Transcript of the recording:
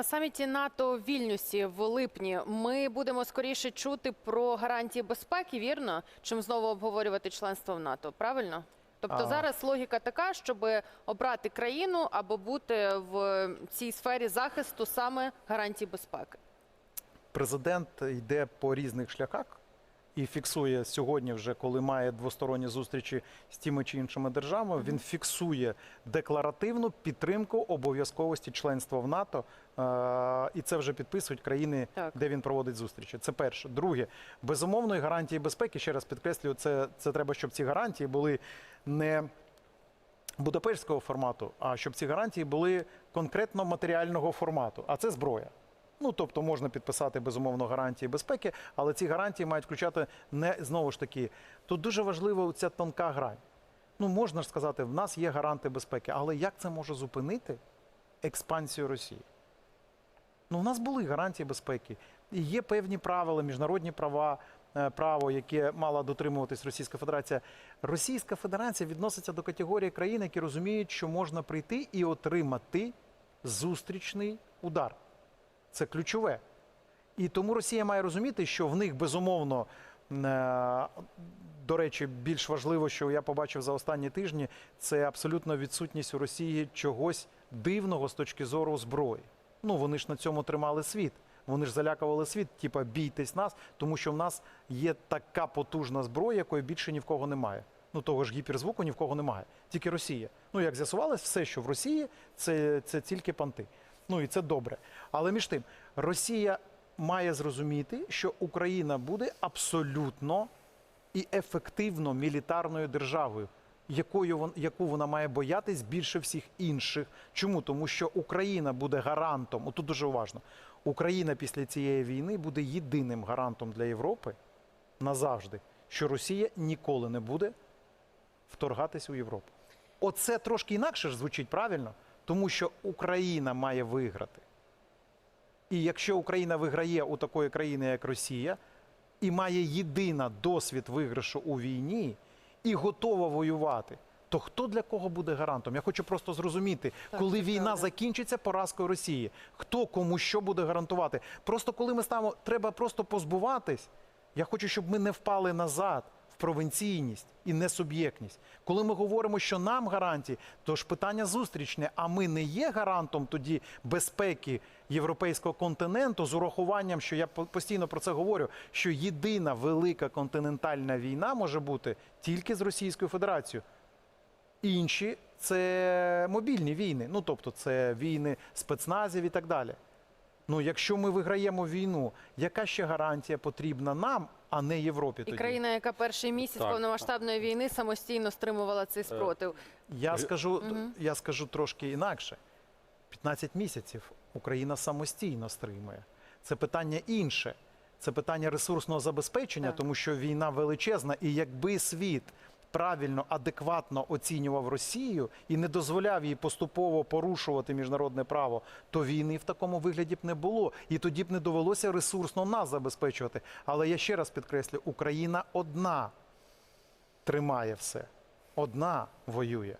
на саміті НАТО в Вільнюсі в липні ми будемо скоріше чути про гарантії безпеки, вірно, чим знову обговорювати членство в НАТО. Правильно? Тобто А. зараз логіка така, щоб обрати країну або бути в цій сфері захисту саме гарантій безпеки. Президент йде по різних шляхах і фіксує сьогодні, вже коли має двосторонні зустрічі з тими чи іншими державами. Він фіксує декларативну підтримку обов'язковості членства в НАТО, е, і це вже підписують країни, Так. де він проводить зустрічі. Це перше. Друге, безумовної гарантії безпеки. Ще раз підкреслюю, це, це треба, щоб ці гарантії були не Будапештського формату, а щоб ці гарантії були конкретно матеріального формату, а це зброя. Ну тобто можна підписати безумовно гарантії безпеки, але ці гарантії мають включати не знову ж таки. Тут дуже важлива ця тонка грань. Ну можна ж сказати, в нас є гаранти безпеки, але як це може зупинити експансію Росії? Ну, в нас були гарантії безпеки. І є певні правила, міжнародні права, е, право, яке мала дотримуватись Російська Федерація. Російська Федерація відноситься до категорії країн, які розуміють, що можна прийти і отримати зустрічний удар. Це ключове. І тому Росія має розуміти, що в них безумовно. е, До речі, більш важливо, що я побачив за останні тижні, це абсолютно відсутність у Росії чогось дивного з точки зору зброї. Ну вони ж на цьому тримали світ. Вони ж залякували світ, типа бійтесь нас, тому що в нас є така потужна зброя, якої більше ні в кого немає. Ну того ж гіперзвуку ні в кого немає. Тільки Росія. Ну як з'ясувалось, все, що в Росії, це, це тільки панти. Ну і це добре. Але між тим, Росія має зрозуміти, що Україна буде абсолютно і ефективно мілітарною державою, якою яку вона має боятись більше всіх інших. Чому? Тому що Україна буде гарантом. Отут дуже уважно. Україна після цієї війни буде єдиним гарантом для Європи назавжди, що Росія ніколи не буде вторгатись у Європу. Оце трошки інакше ж звучить правильно, тому що Україна має виграти. І якщо Україна виграє у такої країни, як Росія, і має єдина досвід виграшу у війні, і готова воювати, то хто для кого буде гарантом? Я хочу просто зрозуміти, Так, коли війна закінчиться поразкою Росії, хто кому що буде гарантувати? Просто коли ми ставимо, треба просто позбуватись. Я хочу, щоб ми не впали назад в провінційність і несуб'єктність. Коли ми говоримо, що нам гарантії, то ж питання зустрічне. А ми не є гарантом тоді безпеки європейського континенту з урахуванням, що я постійно про це говорю, що єдина велика континентальна війна може бути тільки з Російською Федерацією. Інші це мобільні війни, ну тобто це війни спецназів і так далі. Ну, якщо ми виграємо війну, яка ще гарантія потрібна нам, а не Європі? І тоді? країна, яка перший місяць Так. повномасштабної війни самостійно стримувала цей спротив. Я Г- скажу, я скажу трошки інакше. 15 місяців Україна самостійно стримує. Це питання інше. Це питання ресурсного забезпечення, Так. тому що війна величезна, і якби світ правильно, адекватно оцінював Росію і не дозволяв їй поступово порушувати міжнародне право, то війни в такому вигляді б не було. І тоді б не довелося ресурсно нас забезпечувати. Але я ще раз підкреслю: Україна одна тримає все, одна воює.